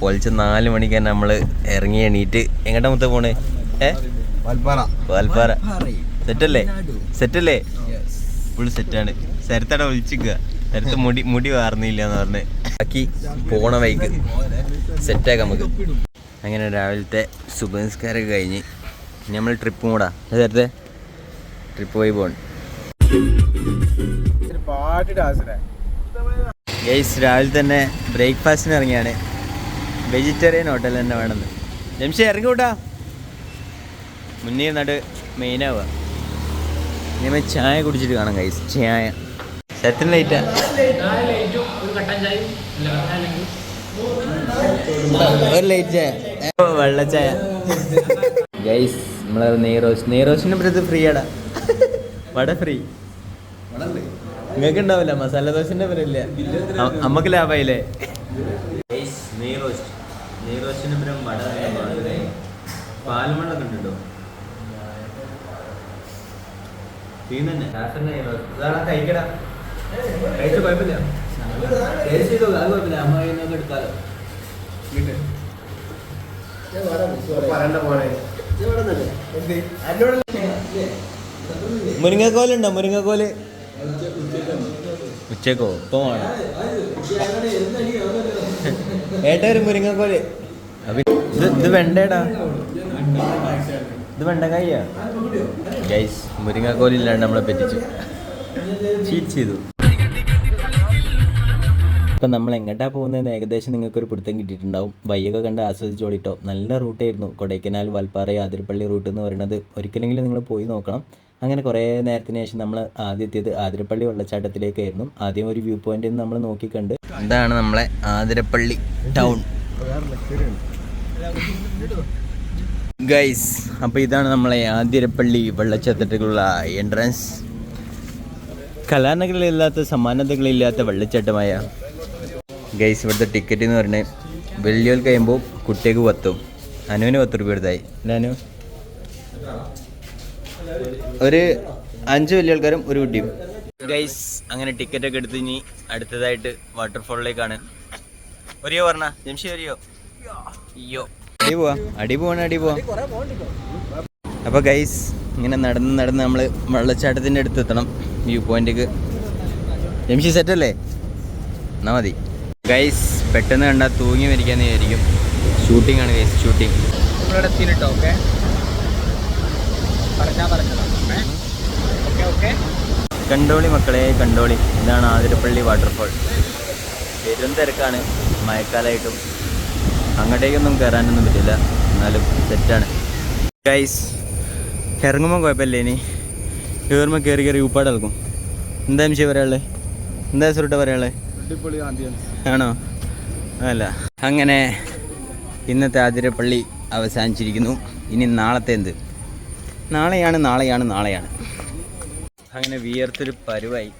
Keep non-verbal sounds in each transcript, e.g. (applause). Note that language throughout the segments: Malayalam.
പൊലിച്ച് നാല് മണിക്ക് തന്നെ നമ്മൾ ഇറങ്ങി എണീറ്റ് എങ്ങോട്ടാ മുത്ത പോണേ? ഏ? വാൽപ്പാറ. സെറ്റല്ലേ? സെറ്റല്ലേ? ഫുൾ സെറ്റാണ്. ശരത്തട വിളിച്ചിക്കുക ശരത്ത് മുടി മുടി വാർന്നില്ല എന്ന് പറഞ്ഞ്. ബാക്കി പോണ വൈക്ക് സെറ്റാക്കാം നമുക്ക്. അങ്ങനെ രാവിലത്തെ സുബംസ്കാരമൊക്കെ കഴിഞ്ഞ് നമ്മൾ ട്രിപ്പ് കൂടാ. നേരത്തെ ട്രിപ്പ് പോയി പോകണം ഗൈസ് രാവിലെ തന്നെ ബ്രേക്ക്ഫാസ്റ്റിന് ഇറങ്ങിയാണ്. വെജിറ്റേറിയൻ ഹോട്ടൽ തന്നെ വേണമെന്ന് ജംഷി ഇറങ്ങിക്കൂട്ടാ. മുന്നേ നട് മെയിനാവുക ഇനി ചായ കുടിച്ചിട്ട് കാണാം കൈസ് ചായ. ശരത്തിന് ലൈറ്റാ ഒരു ലൈറ്റ് ചായ. ഓ, വെള്ള ചായ. ഗൈസ് നമ്മളെ നെയ്റോസ്. നെയ്റോസിന്റെ പറ്റത്ത് ഫ്രീ ആടാ. വട ഫ്രീ നിങ്ങൾക്ക് ഉണ്ടാവില്ല മസാല ദോശന്റെ പേരില്ല നമുക്ക് ലാഭമായില്ലേ? നെയ്റോസ്റ്റിന്റെ പേരും വട കഴിക്കടാ? കഴിച്ച കുഴപ്പമില്ല. ടേസ്റ്റ് ചെയ്തോ? അത് കുഴപ്പമില്ല. അമ്മ കയ്യിൽ എടുക്കാലോ മുരിങ്ങക്കോലുണ്ടോ? മുരിങ്ങക്കോൽ? ഉച്ചക്കോ ഇപ്പൊ വേണം. ഏട്ടാ ഒരു മുരിങ്ങക്കോൽ. ഇത് വെണ്ടേടാ. ഇത് മുരിങ്ങക്കോലില്ലാണ്ട് നമ്മളെ പറ്റിച്ചു. ചീറ്റ് ചെയ്തു. ഇപ്പം നമ്മൾ എങ്ങോട്ടാ പോകുന്നതെന്ന് ഏകദേശം നിങ്ങൾക്ക് ഒരു പിടുത്തം കിട്ടിയിട്ടുണ്ടാവും. വയ്യൊക്കെ കണ്ട് ആസ്വദിച്ചോളിട്ടോ നല്ല റൂട്ടായിരുന്നു കൊടൈക്കനാൽ വൽപ്പാറ ആതിരപ്പള്ളി റൂട്ട് എന്ന് പറയുന്നത് ഒരിക്കലെങ്കിലും നിങ്ങൾ പോയി നോക്കണം. അങ്ങനെ കുറേ നേരത്തിന് ശേഷം നമ്മൾ ആദ്യം എത്തിയത് ആതിരപ്പള്ളി വെള്ളച്ചാട്ടത്തിലേക്കായിരുന്നു. ആദ്യം ഒരു വ്യൂ പോയിന്റ് നമ്മൾ നോക്കിക്കണ്ട്. ഇതാണ് നമ്മളെ ആതിരപ്പള്ളി ടൗൺ ഗൈസ് അപ്പോൾ ഇതാണ് നമ്മളെ ആതിരപ്പള്ളി വെള്ളച്ചാട്ടത്തിലുള്ള എൻട്രൻസ് കലാനകളില്ലാത്ത സമാനതകളില്ലാത്ത വെള്ളച്ചാട്ടമായ. ഗൈസ് ഇവിടുത്തെ ടിക്കറ്റ് എന്ന് പറഞ്ഞാൽ വെള്ളിയൽ കഴിയുമ്പോൾ കുട്ടിക്ക് പത്തും അനുവിന് പത്ത് രൂപ എടുത്തായി. അനു? ഒരു അഞ്ച് വലിയ ആൾക്കാരും ഒരു കുട്ടിയും. ഗൈസ് അങ്ങനെ ടിക്കറ്റ് ഒക്കെ എടുത്ത് ഇനി അടുത്തതായിട്ട് വാട്ടർഫോളിലേക്കാണ് ഒരിയോ പറഞ്ഞ ജംഷി ഒരിയോ അയ്യോ. അടി പോവാ. അടി പോവാണ് അടി പോവാ. അപ്പോൾ ഗൈസ് ഇങ്ങനെ നടന്ന് നടന്ന് നമ്മൾ വെള്ളച്ചാട്ടത്തിന്റെ അടുത്ത് എത്തണം. വ്യൂ പോയിന്റിക്ക് ജംഷി സെറ്റല്ലേ എന്നാ മതി. ഗൈസ് പെട്ടെന്ന് കണ്ടാ തൂങ്ങി മരിക്കാന്ന് വിചാരിക്കും. ഷൂട്ടിംഗ് ആണ് ഗൈസ് ഷൂട്ടിംഗ് ഇവിടെ എത്തിയിട്ടോ ഓക്കെ പറഞ്ഞാ പറഞ്ഞതാ ഓക്കെ ഓക്കെ കണ്ടോളി മക്കളെ കണ്ടോളി. ഇതാണ് ആതിരപ്പള്ളി വാട്ടർഫോൾ പെരും തിരക്കാണ്. മഴക്കാലമായിട്ടും അങ്ങോട്ടേക്കൊന്നും കയറാനൊന്നും പറ്റില്ല. എന്നാലും സെറ്റാണ്. ഗൈസ് ഇറങ്ങുമ്പോൾ കുഴപ്പമില്ല ഇനി. കയറുമ്പോൾ കയറി കയറി ഉപ്പാട് ഇളക്കും എന്താ മിഷി പറയാനുള്ളത് എന്താ സുരുട്ട പറയാനുള്ളത് ആണോ? അല്ല. അങ്ങനെ ഇന്നത്തെ ആതിരപ്പള്ളി അവസാനിച്ചിരിക്കുന്നു. ഇനി നാളത്തെ എന്ത് നാളെയാണ് നാളെയാണ് നാളെയാണ്. അങ്ങനെ വിയർത്തൊരു പരുവായി.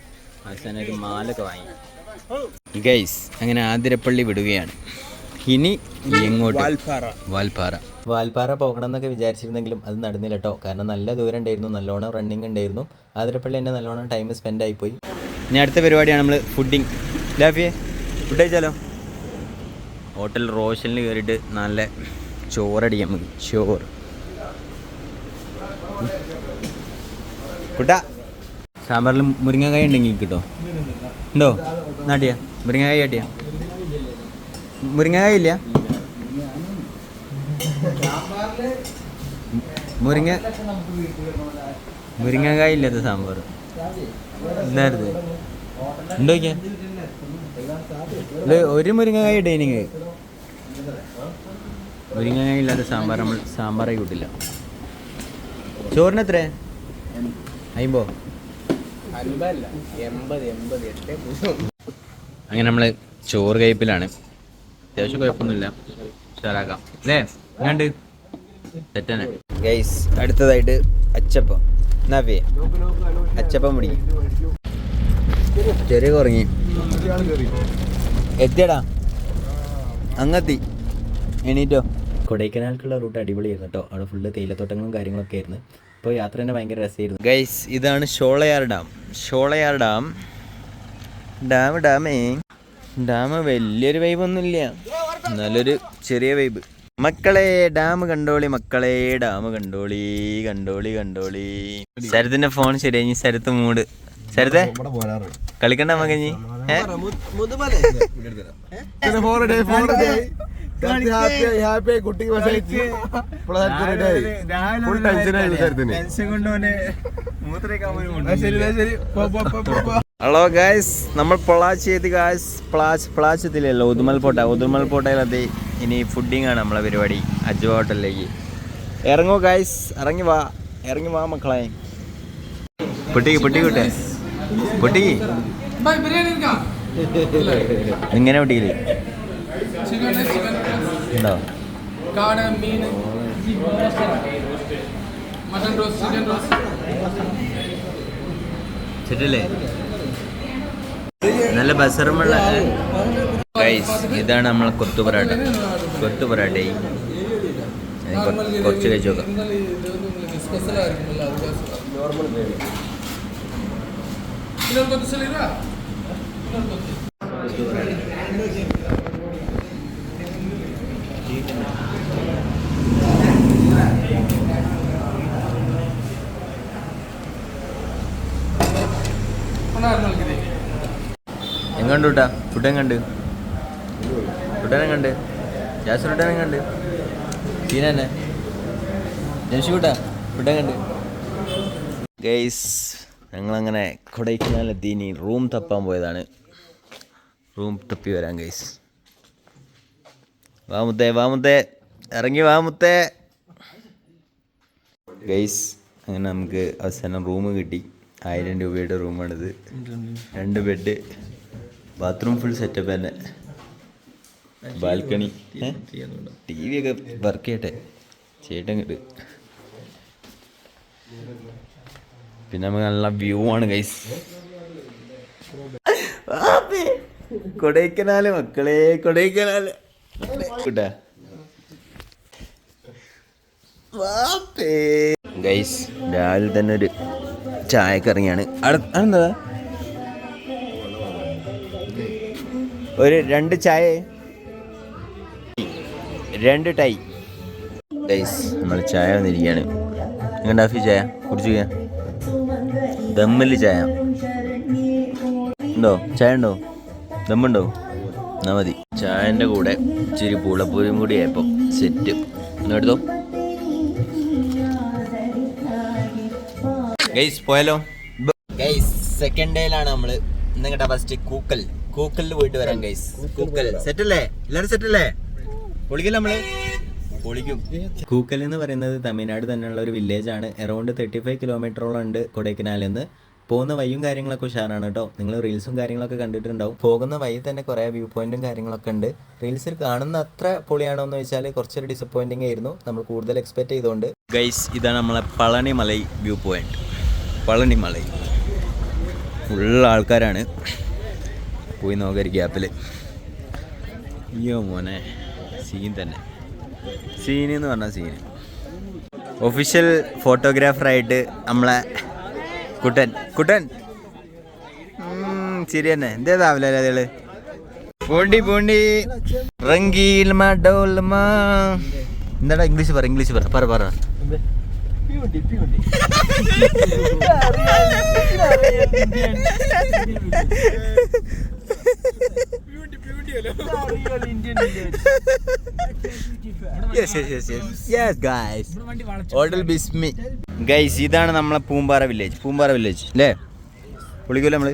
അവസാനം ഒരു മാലൊക്കെ വാങ്ങി. ഗൈസ് അങ്ങനെ ആതിരപ്പള്ളി വിടുകയാണ്. ഇനി എങ്ങോട്ട്? വാൽപ്പാറ. വാൽപ്പാറ. വാൽപ്പാറ പോകണം എന്നൊക്കെ വിചാരിച്ചിരുന്നെങ്കിലും അത് നടന്നില്ല കേട്ടോ കാരണം നല്ല ദൂരം ഉണ്ടായിരുന്നു നല്ലോണം റണ്ണിങ് ഉണ്ടായിരുന്നു. ആതിരപ്പള്ളി തന്നെ നല്ലോണം ടൈം സ്പെൻഡ് ആയിപ്പോയി. ഇനി അടുത്ത പരിപാടിയാണ് നമ്മൾ ഫുഡിങ് ലാഫിയെ ഫുഡ് കഴിച്ചാലോ? ഹോട്ടൽ റോഷനിൽ കയറിയിട്ട് നല്ല ചോറടിക്കാൻ മതി ചോറ്. കുട്ടാ. സാമ്പാറിൽ മുരിങ്ങക്കായ ഉണ്ടെങ്കിൽ കിട്ടോ? ഉണ്ടോ? നാട്ടിയ? മുരിങ്ങക്കായ കാട്ടിയ? മുരിങ്ങക്കായ ഇല്ല മുരിങ്ങ മുരിങ്ങക്കായ ഇല്ലാത്ത സാമ്പാർ. എന്തായിരുന്നു ഉണ്ടോ ഒരു മുരിങ്ങക്കായ ഡൈനിങ് മുരിങ്ങക്കായ ഇല്ലാത്ത സാമ്പാർ നമ്മൾ സാമ്പാറായി കൂട്ടില്ല. ചോറിന് എത്ര അയിമ്പോ? അങ്ങനെ നമ്മൾ ചോറ് കയ്പിലാണ് അത്യാവശ്യം കുഴപ്പമൊന്നുമില്ല. ഉഷാറാക്കാം അല്ലേ? എങ്ങാണ്ട് തെറ്റന്നെ. ഗൈസ് അടുത്തതായിട്ട് അച്ചപ്പം. നവ്യേ അച്ചപ്പം പിടിക്കും ചെറിയ കുറങ്ങി. എത്തിയടാ. അങ്ങെത്തി. എണീറ്റോ. കൊടൈക്കനാൽക്കുള്ള റൂട്ട് അടിപൊളിയായിരുന്നു കേട്ടോ. അവിടെ ഫുള്ള് തേയിലത്തോട്ടങ്ങളും കാര്യങ്ങളൊക്കെ ആയിരുന്നു. അപ്പോൾ യാത്ര തന്നെ ഭയങ്കര രസമായിരുന്നു. ഗൈസ് ഇതാണ് Sholayar dam. Sholayar dam. Dam ഡാമേ. Dam വലിയൊരു വൈബൊന്നുമില്ല നല്ലൊരു ചെറിയ വൈബ് മക്കളെ ഡാം കണ്ടോളി മക്കളെ ഡാം കണ്ടോളി കണ്ടോളി കണ്ടോളി. ശരത്തിന്റെ ഫോൺ ശരിയായി ശരത്ത് മൂട്. ശരത്തെ കളിക്കണ്ട മകഞ്ഞി ശരത്തിന്? ഹലോ ഗായ്സ് നമ്മൾ പൊളാച്ചി എത്തി ഗായ്സ് പ്ലാച്ച് പ്ലാച്ച് എത്തില്ലല്ലോ ഉദുമൽ പോട്ട. ഉദുമൽ പോട്ടയിലെത്തി ഇനി ഫുഡിങ് ആണ് നമ്മളെ പരിപാടി. അജു ഹോട്ടലിലേക്ക്. ഇറങ്ങോ ഗായ്സ് ഇറങ്ങി വാ. ഇറങ്ങി വാ മക്കളെ. പൊട്ടിക്ക് പൊട്ടിക്കോട്ടെ പൊട്ടിക്ക് ഇങ്ങനെ പൊട്ടിക്കില്ലേ? ഉണ്ടോ? കാട നല്ല ബസറുമുള്ള ഗൈസ് ഇതാണ് നമ്മളെ കൊത്തു പൊറാട്ട. കൊത്തു പൊറാട്ട കുറച്ച് കഴിച്ചു നോക്കാം. ഇന്നലെ ഇതൊന്നും എങ്ങണ്ട് കേട്ടാ ഫുഡ് കണ്ട്. ഫുഡ് കണ്ട്. ജാസ് ഫുഡ് കണ്ട്. സീന തന്നെ. ജംഷി കൂട്ടാ ഫുഡ് കണ്ട്. ഗൈസ് ഞങ്ങളങ്ങനെ കൊടൈക്കനാലെത്തി. ഇനി റൂം തപ്പാൻ പോയതാണ്. റൂം തപ്പി വരാം ഗൈസ്. വാമുത്തേ വാമുത്തേ ഇറങ്ങി വാമുത്തേ ഗൈസ് അങ്ങനെ നമുക്ക് അവസാനം റൂം കിട്ടി. ആയിരം രൂപയുടെ റൂമാണിത്. രണ്ട് ബെഡ്. ബാത്റൂം ഫുൾ സെറ്റപ്പ് തന്നെ. ബാൽക്കണി ടി വി ഒക്കെ വർക്ക് ചെയ്യട്ടെ. ചേട്ടൻ കിട്ട് പിന്നെ നമുക്ക് നല്ല വ്യൂ ആണ് ഗൈസ് കൊടൈക്കനാല് മക്കളെ കൊടൈക്കനാല്. കൂട്ടാ ഗൈസ് രാവിലെ തന്നെ ഒരു ചായക്കറങ്ങിയാണ് അടുത്ത അതെന്താ? ഒരു രണ്ട് ചായ. രണ്ട് ടൈ. ഗൈസ് നമ്മൾ ചായ വന്നിരിക്കുകയാണ്. എങ്ങനെ ആഫി ചായ? കുടിച്ചു ദമ്മിൽ ചായ. ഉണ്ടോ? ചായ ഉണ്ടോ? ദമ്മുണ്ടോ? എന്നാ മതി. ചായന്റെ കൂടെ ഇച്ചിരി പൂളപ്പൂരിയും കൂടി ആയപ്പോൾ സെറ്റ്. എന്നെടുത്തോ ഗൈസ് പോയാലോ? ഗൈസ് സെക്കൻഡ് ഡേയിലാണ് നമ്മൾ ഇന്നിങ്ങട്ടെ ഫസ്റ്റ് കൂക്കൽ. കൂക്കലിൽ പോയിട്ട് വരാം ഗൈസ് കൂക്കൽ സെറ്റല്ലേ? എല്ലാരും സെറ്റല്ലേ? സെറ്റ് അല്ലേ നമ്മൾ? പൊളിക്കും. കൂക്കൽ എന്ന് പറയുന്നത് തമിഴ്നാട് തന്നെയുള്ള ഒരു വില്ലേജ് ആണ്. അറൗണ്ട് തേർട്ടി ഫൈവ് കിലോമീറ്ററോളം ഉണ്ട് കൊടൈക്കനാലിൽ നിന്ന് പോകുന്ന വഴിയും കാര്യങ്ങളൊക്കെ ഉഷാറാണ് കേട്ടോ. നിങ്ങൾ റീൽസും കാര്യങ്ങളൊക്കെ കണ്ടിട്ടുണ്ടാവും. പോകുന്ന വഴി തന്നെ കുറേ വ്യൂ പോയിന്റും കാര്യങ്ങളൊക്കെ ഉണ്ട്. റീൽസിൽ കാണുന്ന അത്ര പൊളിയാണോ എന്ന് വെച്ചാൽ കുറച്ചൊരു ഡിസപ്പോയിന്റിംഗ് ആയിരുന്നു. നമ്മൾ കൂടുതൽ എക്സ്പെക്ട് ചെയ്തുകൊണ്ട് ഗൈസ് ഇതാണ് നമ്മളെ പളനിമലൈ വ്യൂ പോയിന്റ് പളനിമലൈ. ഉള്ള ആൾക്കാരാണ്. പോയി നോക്കാൻ ഗ്യാപ്പിൽ അയ്യോ മോനെ സീൻ തന്നെ. സീൻ എന്ന് പറഞ്ഞാൽ സീന് ഒഫീഷ്യൽ ഫോട്ടോഗ്രാഫറായിട്ട് നമ്മളെ കുട്ടൻ കുട്ടൻ. ശരി തന്നെ. എന്തേതാവില്ല അതേൾ പൂണ്ടി പൂണ്ടി. റംഗീൽ എന്താടാ ഇംഗ്ലീഷ് പറ ഇംഗ്ലീഷ് പറ. പറ പറ. ഗൈസ് (laughs) ഇതാണ് നമ്മളെ പൂമ്പാറ വില്ലേജ് പൂമ്പാറ വില്ലേജ് അല്ലേ? പുളിക്കൂല നമ്മൾ.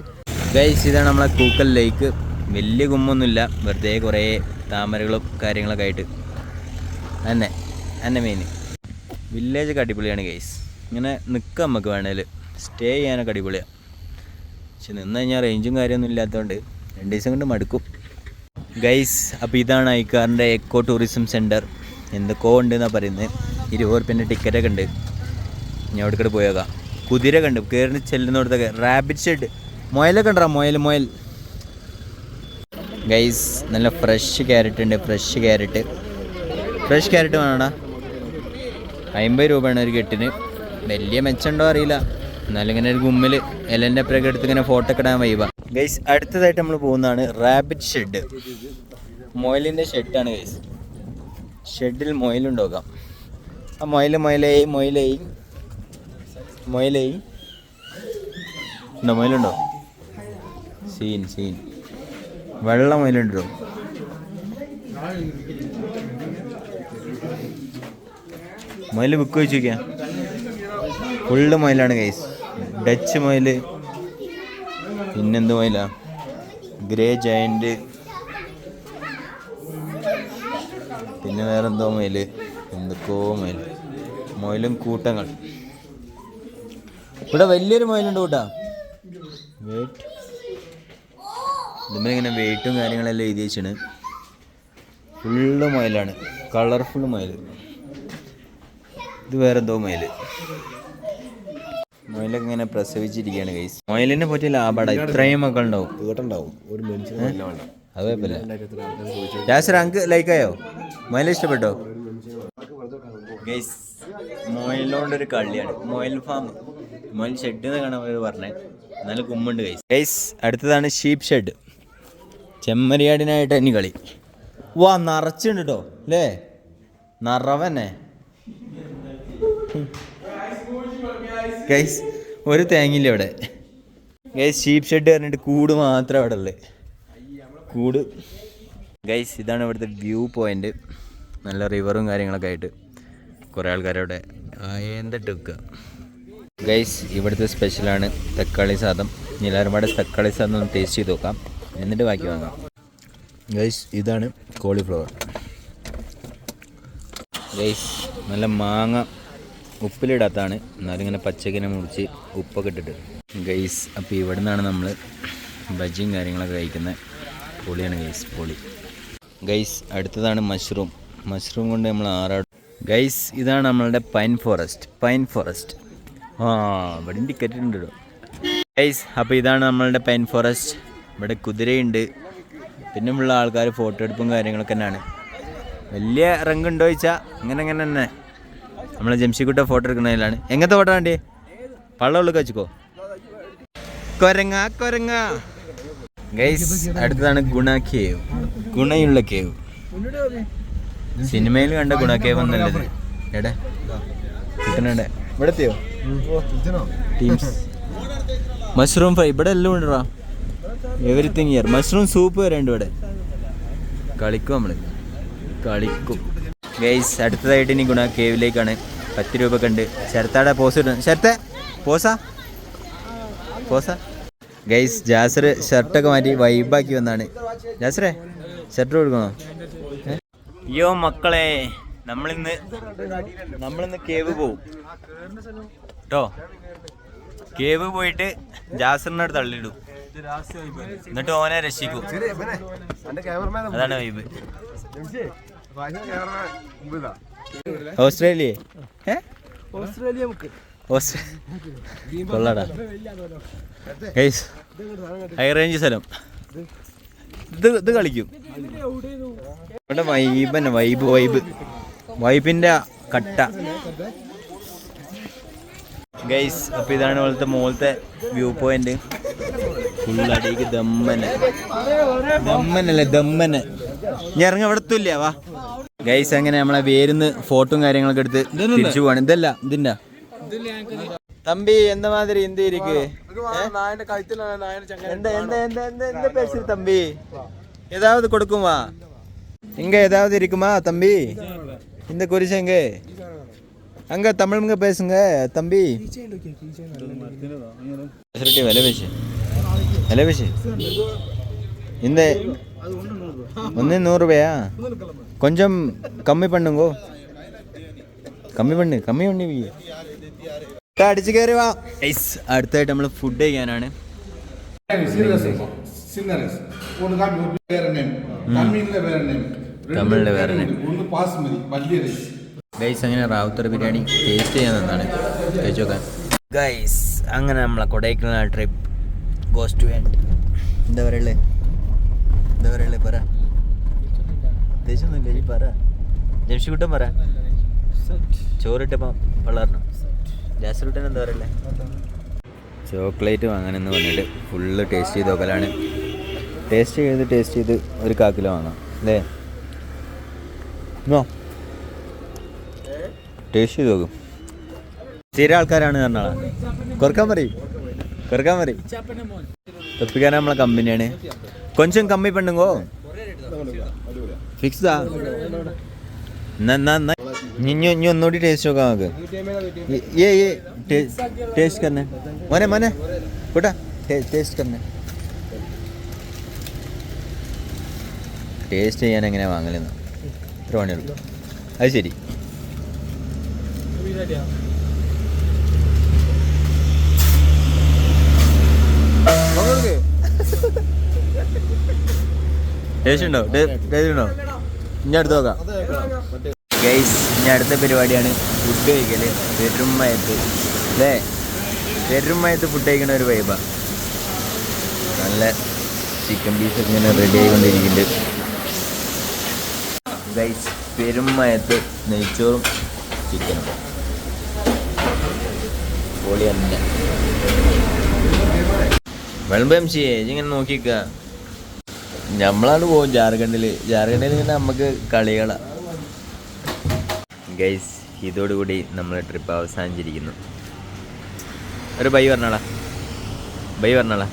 ഗൈസ് ഇതാണ് നമ്മളെ കൂക്കൽ ലേക്ക് വലിയ കുമ്മൊന്നുമില്ല വെറുതെ കുറേ താമരകളും കാര്യങ്ങളൊക്കെ ആയിട്ട്. തന്നെ തന്നെ മെയിൻ വില്ലേജൊക്കെ അടിപൊളിയാണ് ഗൈസ് ഇങ്ങനെ നിൽക്കാം നമുക്ക് വേണേൽ സ്റ്റേ ചെയ്യാനൊക്കെ അടിപൊളിയാണ് പക്ഷെ നിന്ന് കഴിഞ്ഞാൽ റേഞ്ചും കാര്യമൊന്നും ഇല്ലാത്തതുകൊണ്ട് രണ്ട് ദിവസം കൊണ്ട് മടുക്കും. ഗൈസ് അപ്പോൾ ഇതാണ് ഐക്കാറിന്റെ എക്കോ ടൂറിസം സെന്റർ എന്തൊക്കെയോ ഉണ്ട് എന്നാണ് പറയുന്നത് ഇരുപത് റുപ്യന്റെ ടിക്കറ്റൊക്കെ ഉണ്ട്. ഞാൻ അവിടേക്കോട്ട് പോയേക്കാം. കുതിര കണ്ട് കയറി ചെല്ലുന്നിടത്തൊക്കെ റാബിറ്റ് ഷെഡ് മുയലൊക്കെ ഉണ്ടോ? മുയൽ മുയൽ. ഗൈസ് നല്ല ഫ്രഷ് ക്യാരറ്റ് ഉണ്ട്. ഫ്രഷ് ക്യാരറ്റ് ഫ്രഷ് ക്യാരറ്റ് വേണോടാ? അമ്പത് രൂപയാണ് ഒരു കെട്ടിന് വലിയ മെച്ചമുണ്ടോ അറിയില്ല. എന്നാലും ഇങ്ങനെ ഒരു ഗുമ്മിൽ എലന്റെ അപ്പുറമൊക്കെ എടുത്ത് ഇങ്ങനെ ഫോട്ടോ ഒക്കെ ഇടാൻ വൈബ ഗൈസ് അടുത്തതായിട്ട് നമ്മൾ പോകുന്നതാണ് റാബിറ്റ് ഷെഡ് മൊയലിന്റെ ഷെഡാണ് ഗൈസ് ഷെഡിൽ മൊയലുണ്ടാക്കാം ആ മൊയൽ മൊയലേ മൊയിലേ മൊയിലേ ഉണ്ടോ മൊയലുണ്ടോ സീൻ സീൻ വെള്ള മൊയലുണ്ടോ മൊയൽ ബുക്ക് വെച്ച് നോക്കിയാ. ഫുള്ള് മൊയലാണ് ഗൈസ് ഡച്ച് മൊയിൽ. പിന്നെന്ത് മൊയിലാ ഗ്രേ ജയന്റ് പിന്നെ വേറെ എന്തോ മൊയിൽ എന്തൊക്കെയോ മയിൽ മൊയിലും കൂട്ടങ്ങൾ. ഇവിടെ വലിയൊരു മൊയിലുണ്ട് കൂട്ടാ. വെയിറ്റ് ഇങ്ങനെ വെയിറ്റും കാര്യങ്ങളെല്ലാം എഴുതി വെച്ചാണ്. ഫുള്ള് മൊയിലാണ്. കളർഫുൾ മൊയിൽ. ഇത് വേറെ എന്തോ മൊയിൽ. മൊയിലൊക്കെ ഇങ്ങനെ പ്രസവിച്ചിരിക്കുകയാണ് കൈസ് മൊയിലിനെ പറ്റിയ ലാഭടാ ഇത്രയും മക്കളുണ്ടാവും. കേട്ടുണ്ടാവും ഒരു മനുഷ്യന് നല്ല വേണ്ട. അത് കുഴപ്പമില്ല. യാസർ അങ്ക് ലൈക്കായോ മൊയിൽ ഇഷ്ടപ്പെട്ടോ? ഗൈസ് മൊയിലോണ്ടൊരു കള്ളിയാണ് മൊയിൽ ഫാം മൊയിൽ ഷെഡ് എന്ന് കാണാൻ പറഞ്ഞേ. നല്ല കുമ്മുണ്ട് ഗൈസ് ഗൈസ് അടുത്തതാണ് ഷീപ്പ് ഷെഡ് ചെമ്മരിയാടിനായിട്ട് ഇനി കളി. വാ നിറച്ചുണ്ട് കേട്ടോ അല്ലേ നിറവന്നെ. ഗൈസ് ഒരു തേങ്ങയില്ല ഇവിടെ. ഗൈസ് ഷീപ്പ് ഷെഡ് പറഞ്ഞിട്ട് കൂട് മാത്രം അവിടെ ഉള്ളത് കൂട്. ഗൈസ് ഇതാണ് ഇവിടുത്തെ വ്യൂ പോയിന്റ് നല്ല റിവറും കാര്യങ്ങളൊക്കെ ആയിട്ട് കുറേ ആൾക്കാരവിടെ എന്തിട്ട് വെക്കുക ഗൈസ് ഇവിടുത്തെ സ്പെഷ്യലാണ് തക്കാളി സാദം ഇനി എല്ലാവരും കൂടെ തക്കാളി സാദം ഒന്ന് ടേസ്റ്റ് ചെയ്ത് നോക്കാം. എന്നിട്ട് ബാക്കി വാങ്ങാം. ഗൈസ് ഇതാണ് കോളിഫ്ലവർ ഗൈസ് നല്ല മാങ്ങ ഉപ്പിലിടാത്താണ്. എന്നാലും ഇങ്ങനെ പച്ചക്കിനെ മുറിച്ച് ഉപ്പൊക്കെ ഇട്ടിട്ട്. ഗൈസ് അപ്പോൾ ഇവിടെ നിന്നാണ് നമ്മൾ ബജിയും കാര്യങ്ങളൊക്കെ കഴിക്കുന്നത് പൊളിയാണ് ഗൈസ് പൊളി. ഗൈസ് അടുത്തതാണ് മഷ്റൂം. മഷ്റൂം കൊണ്ട് നമ്മൾ ആറാട് ഗൈസ് ഇതാണ് നമ്മളുടെ പൈൻ ഫോറസ്റ്റ്. Pine forest. ആ ഇവിടെ ടിക്കറ്റ് ഉണ്ട് ഗൈസ് അപ്പോൾ ഇതാണ് നമ്മളുടെ പൈൻ ഫോറസ്റ്റ്. ഇവിടെ കുതിരയുണ്ട്. പിന്നെ ഉള്ള ആൾക്കാർ ഫോട്ടോ എടുപ്പും കാര്യങ്ങളൊക്കെ തന്നെയാണ്. വലിയ റങ്ക് ഉണ്ടോ ചോദിച്ചാൽ അങ്ങനെ അങ്ങനെ തന്നെ. നമ്മളെ ജംഷിക്കുട്ട ഫോട്ടോ എടുക്കുന്നതിലാണ്. എങ്ങനത്തെ ഫോട്ടോ വേണ്ടി പള്ളമുള്ള വെച്ചിക്കോ. കൊരങ്ങ കൊരങ്ങ. ഗൈസ് അടുത്തതാണ് ഗുണ കേവ് ഗുണയുള്ള കേവ്. സിനിമയിൽ കണ്ട ഗുണ കേവ് എന്നല്ലത്. എടേ? കിട്ടണേ ഇവിടെ എത്തിയോ ടീംസ് മഷ്റൂം ഫ്രൈ ഇവിടെ എല്ലാം ഉണ്ടോ എവറിത്തിങ് ഇയർ മഷ്റൂം സൂപ്പ് വരെ ഉണ്ട് ഇവിടെ. കളിക്കും നമ്മൾ കളിക്കും. ഗൈസ് അടുത്തതായിട്ട് ഇനി ഗുണ കേവിലേക്കാണ് പത്ത് രൂപ കണ്ട് ശരത്താടെ പോസ് ഇടുന്നു. ശരത്തെ പോസാ പോസാ ഗൈസ് ജാസർ ഷർട്ടൊക്കെ മാറ്റി വൈബാക്കി വന്നാണ്. ജാസറേ ഷർട്ട് കൊടുക്കണോ? അയ്യോ മക്കളെ നമ്മളിന്ന് നമ്മളിന്ന് കേവ് പോവും. കേട്ടോ കേവ് പോയിട്ട് ജാസറിനെ അടുത്ത് തള്ളിയിടും. എന്നിട്ട് ഓനെ രക്ഷിക്കും. അതാണ് വൈബ് ഓസ്ട്രേലിയ. ഓസ്ട്രേലിയ നമുക്ക്. ഓസ്ട്രേലിയ കൊള്ളാടാ. ഗൈസ് ഹൈ റേഞ്ച് സ്ഥലം. ഇത് ഇത് കളിക്കും. ഇവിടെ വൈബ് തന്നെ വൈബ് വൈബ് വൈബിന്റെ കട്ട. ഗൈസ് അപ്പോൾ ഇതാണ് ഇവിടുത്തെ മുകളിലത്തെ വ്യൂ പോയിന്റ് ഫുൾ അടിക്ക് ദമ്മനെ ദമ്മനല്ലേ ദമ്മനെ ഞാൻ ഇറങ്ങി ഇവിടെ എത്തൂല്ല വാ. ഗൈസ് എങ്ങനെ നമ്മളെ വേരുന്ന് ഫോട്ടോയും കാര്യങ്ങളൊക്കെ എടുത്ത് തിരിച്ചു പോവാണ്. ഇതല്ല ഇതിന്റെ തമ്പി എന്ത മാതിരി എന്തിരിക്ക് തമ്പി? ഏതാവത് കൊടുക്കുമാ இங்க ஏதாவது இருக்குமா தம்பி இந்த குறிச்சு எங்க அங்க தமிழ்ங்க பேசுங்க தம்பி இந்த ஒன்னு நூறு ரூபாயா కొంచెం కమ్మి పండుగో കമ്മി പണ്ട് കമ്മി പണ്ട് അടിച്ചു കയറി വാ ഐസ് അടുത്തായിട്ട് നമ്മൾ ഫുഡ് ചെയ്യാനാണ് തമിഴിലെ വേറെ ഗൈസ് അങ്ങനെ റാവുത്തർ ബിരിയാണി ടേസ്റ്റ് ചെയ്യാൻ തന്നാണ് കഴിച്ചു നോക്കാൻ ഗൈസ് അങ്ങനെ നമ്മളെ Kodaikanal trip goes to end എന്താ പറയുള്ളത് എന്താ പറയുള്ളത് പറ ഉദ്ദേശമൊന്നുമില്ല ഈ പറ. ജംഷിക്കുട്ടൻ പറ. ചോറിട്ടപ്പം വളർന്നു ജാസറുട്ടൻ എന്താ പറയല്ലേ? ചോക്ലേറ്റ് വാങ്ങാനെന്ന് പറഞ്ഞിട്ട് ഫുള്ള് ടേസ്റ്റ് ചെയ്ത് നോക്കലാണ് ടേസ്റ്റ് ചെയ്ത് ടേസ്റ്റ് ചെയ്ത് ഒരു കാക്കിലോ വാങ്ങാം അല്ലേ? ടേസ്റ്റ് ചെയ്ത് നോക്കും. സ്ഥിര ആൾക്കാരാണ് പറഞ്ഞാളാ. കുറയ്ക്കാൻ പറയും. കുറയ്ക്കാൻ പറയും. തപ്പിക്കാനാ നമ്മളെ കമ്പനിയാണ്. കൊഞ്ചം കമ്മി പെണ്ണുങ്ങോ ഫിക്സ്ഡാ ഇനി ഒന്നുകൂടി ടേസ്റ്റ് നോക്കാം നമുക്ക്. ഏ ഏ ടേസ്റ്റ് കന്നെ മോനെ മോനെ. കൂട്ടാ ടേസ്റ്റ് കന്നെ ടേസ്റ്റ് ചെയ്യാൻ എങ്ങനെ വാങ്ങലെന്ന്. ഇത്ര പണിയുള്ളൂ. അത് ശരി. ടേസ്റ്റ് ഉണ്ടോ? ടേസ്റ്റ് ഉണ്ടോ? ഇനി അടുത്ത് നോക്കാം. ഗൈസ് ഇനി അടുത്ത പരിപാടിയാണ് ഫുഡ് കഴിക്കൽ. ബെഡ്റൂം മയത്ത് അല്ലേ? ബെഡ്റൂം മയത്ത് ഫുഡ് കഴിക്കണ ഒരു വൈബാ നല്ല ചിക്കൻ പീസ് ഇങ്ങനെ റെഡി ആയിക്കൊണ്ടിരിക്കുന്നുണ്ട്. ഗൈസ് പെരുമയത്ത് നെയ്ച്ചോറും ചിക്കനും പൊളി തന്നെ വെളുമ്പം ചെയ്യേ ഇങ്ങനെ നോക്കിക്ക നമ്മളാണ് പോകും ജാർഖണ്ഡിൽ ജാർഖണ്ഡിൽ നിന്ന് നമുക്ക് കളികളാ. ഗൈസ് ഇതോടുകൂടി നമ്മൾ ട്രിപ്പ് അവസാനിച്ചിരിക്കുന്നു. ഒരു ബൈ പറഞ്ഞാളാ. ബൈ പറഞ്ഞാളാ.